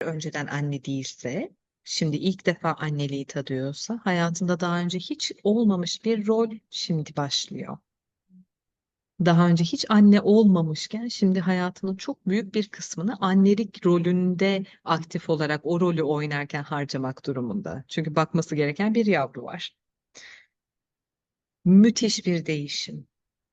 önceden anne değilse, şimdi ilk defa anneliği tadıyorsa, hayatında daha önce hiç olmamış bir rol şimdi başlıyor. Daha önce hiç anne olmamışken şimdi hayatının çok büyük bir kısmını annelik rolünde aktif olarak o rolü oynarken harcamak durumunda. Çünkü bakması gereken bir yavru var. Müthiş bir değişim.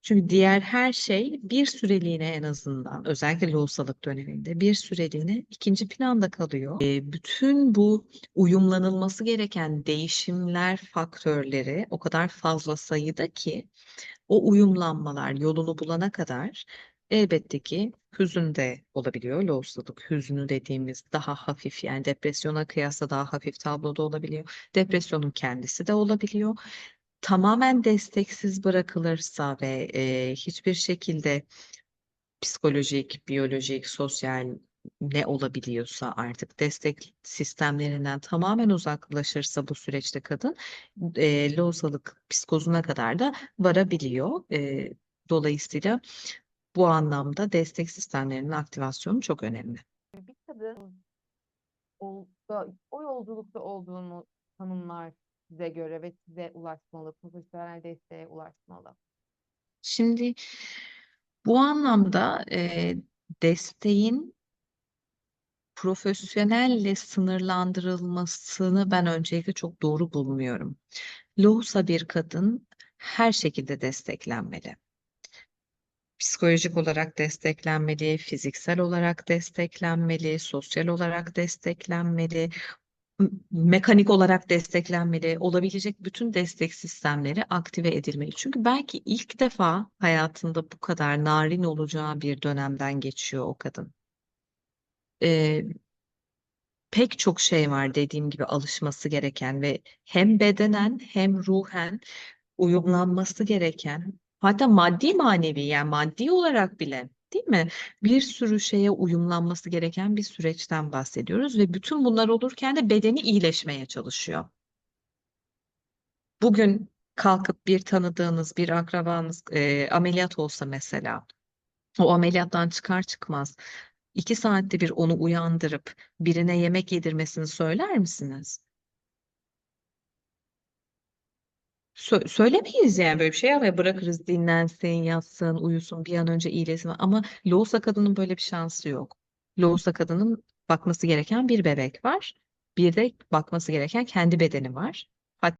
Çünkü diğer her şey bir süreliğine en azından özellikle lohusalık döneminde bir süreliğine ikinci planda kalıyor. E, bütün bu uyumlanılması gereken değişimler faktörleri o kadar fazla sayıda ki o uyumlanmalar yolunu bulana kadar elbette ki hüzün de olabiliyor. Lohusalık hüznü dediğimiz daha hafif yani depresyona kıyasla daha hafif tabloda olabiliyor. Depresyonun kendisi de olabiliyor tamamen desteksiz bırakılırsa ve e, hiçbir şekilde psikolojik, biyolojik, sosyal ne olabiliyorsa artık destek sistemlerinden tamamen uzaklaşırsa bu süreçte kadın e, lohusalık psikozuna kadar da varabiliyor. E, dolayısıyla bu anlamda destek sistemlerinin aktivasyonu çok önemli. Bir kadın o, o yolculukta olduğunu tanımlar size göre ve size ulaşmalı, profesyonel desteğe ulaşmalı. Şimdi bu anlamda e, desteğin profesyonelle sınırlandırılmasını ben öncelikle çok doğru bulmuyorum. Lohusa bir kadın her şekilde desteklenmeli. Psikolojik olarak desteklenmeli, fiziksel olarak desteklenmeli, sosyal olarak desteklenmeli, mekanik olarak desteklenmeli, olabilecek bütün destek sistemleri aktive edilmeli. Çünkü belki ilk defa hayatında bu kadar narin olacağı bir dönemden geçiyor o kadın. Ee, pek çok şey var dediğim gibi alışması gereken ve hem bedenen hem ruhen uyumlanması gereken hatta maddi manevi yani maddi olarak bile değil mi? Bir sürü şeye uyumlanması gereken bir süreçten bahsediyoruz ve bütün bunlar olurken de bedeni iyileşmeye çalışıyor. Bugün kalkıp bir tanıdığınız bir akrabanız e, ameliyat olsa mesela o ameliyattan çıkar çıkmaz iki saatte bir onu uyandırıp birine yemek yedirmesini söyler misiniz? Sö- söylemeyiz yani böyle bir şey ama bırakırız dinlensin, yatsın, uyusun, bir an önce iyileşsin. Ama lohusa kadının böyle bir şansı yok. Lohusa kadının bakması gereken bir bebek var. Bir de bakması gereken kendi bedeni var.